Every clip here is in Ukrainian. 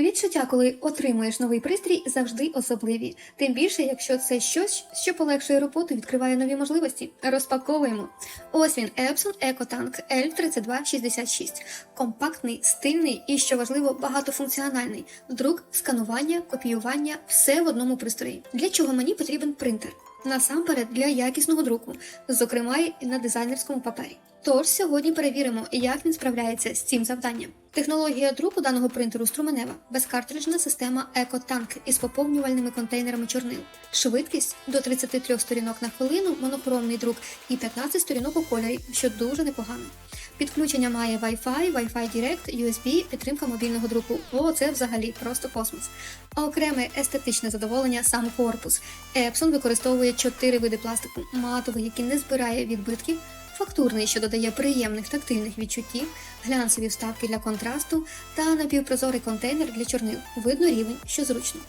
Відчуття, коли отримуєш новий пристрій, завжди особливі. Тим більше, якщо це щось, що полегшує роботу, відкриває нові можливості. Розпаковуємо. Ось він Epson EcoTank L3266. Компактний, стильний і, що важливо, багатофункціональний. Друк, сканування, копіювання все в одному пристрої. Для чого мені потрібен принтер? Насамперед для якісного друку, зокрема і на дизайнерському папері. Тож сьогодні перевіримо, як він справляється з цим завданням. Технологія друку даного принтеру струменева, безкартриджна система EcoTank із поповнювальними контейнерами чорнил, швидкість до 33 сторінок на хвилину, монохромний друк і 15 сторінок у кольорі, що дуже непогано. Підключення має Wi-Fi, Wi-Fi Direct, USB, підтримка мобільного друку. О, це взагалі просто космос. А окреме естетичне задоволення сам корпус. Epson використовує чотири види пластику: матовий, який не збирає відбитків, фактурний, що додає приємних тактильних відчуттів, глянцеві вставки для контрасту та напівпрозорий контейнер для чорнил. Видно рівень, що зручно.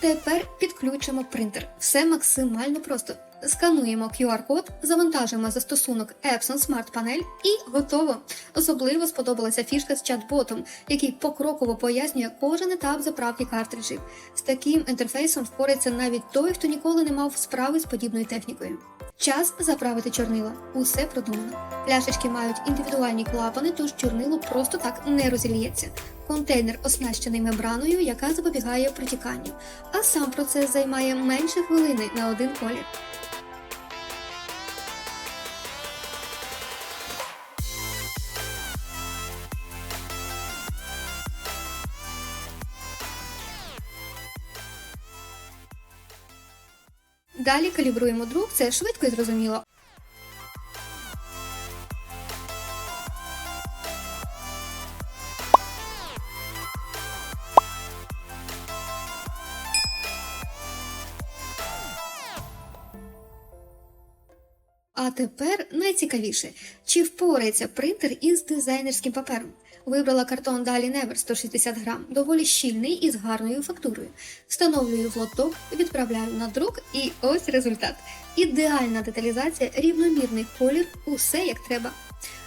Тепер підключимо принтер. Все максимально просто. Скануємо QR-код, завантажуємо застосунок Epson Smart Panel і готово. Особливо сподобалася фішка з чат-ботом, який покроково пояснює кожен етап заправки картриджів. З таким інтерфейсом впорається навіть той, хто ніколи не мав справи з подібною технікою. Час заправити чорнила. Усе продумано. Пляшечки мають індивідуальні клапани, тож чорнило просто так не розілється. Контейнер оснащений мембраною, яка запобігає протіканню, а сам процес займає менше хвилини на один колір. Далі калібруємо друк, це швидко і зрозуміло. А тепер найцікавіше, чи впорається принтер із дизайнерським папером. Вибрала картон Далі Never 160 грам, доволі щільний і з гарною фактурою. Встановлюю в лоток, відправляю на друк, і ось результат. Ідеальна деталізація, рівномірний колір, усе як треба.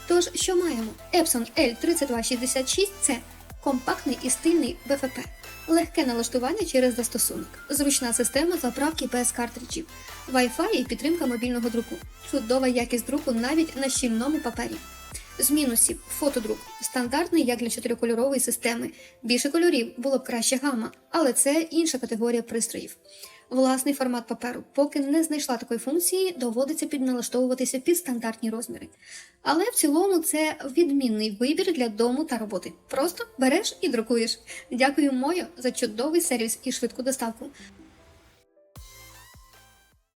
Тож, що маємо? Epson L3266 це компактний і стильний БФП, легке налаштування через застосунок, зручна система заправки без картриджів, Wi-Fi і підтримка мобільного друку, чудова якість друку навіть на щільному папері. З мінусів фотодрук стандартний як для чотирикольорової системи. Більше кольорів було б краще гама, але це інша категорія пристроїв. Власний формат паперу, поки не знайшла такої функції, доводиться підналаштовуватися під стандартні розміри. Але в цілому це відмінний вибір для дому та роботи. Просто береш і друкуєш. Дякую Мою за чудовий сервіс і швидку доставку.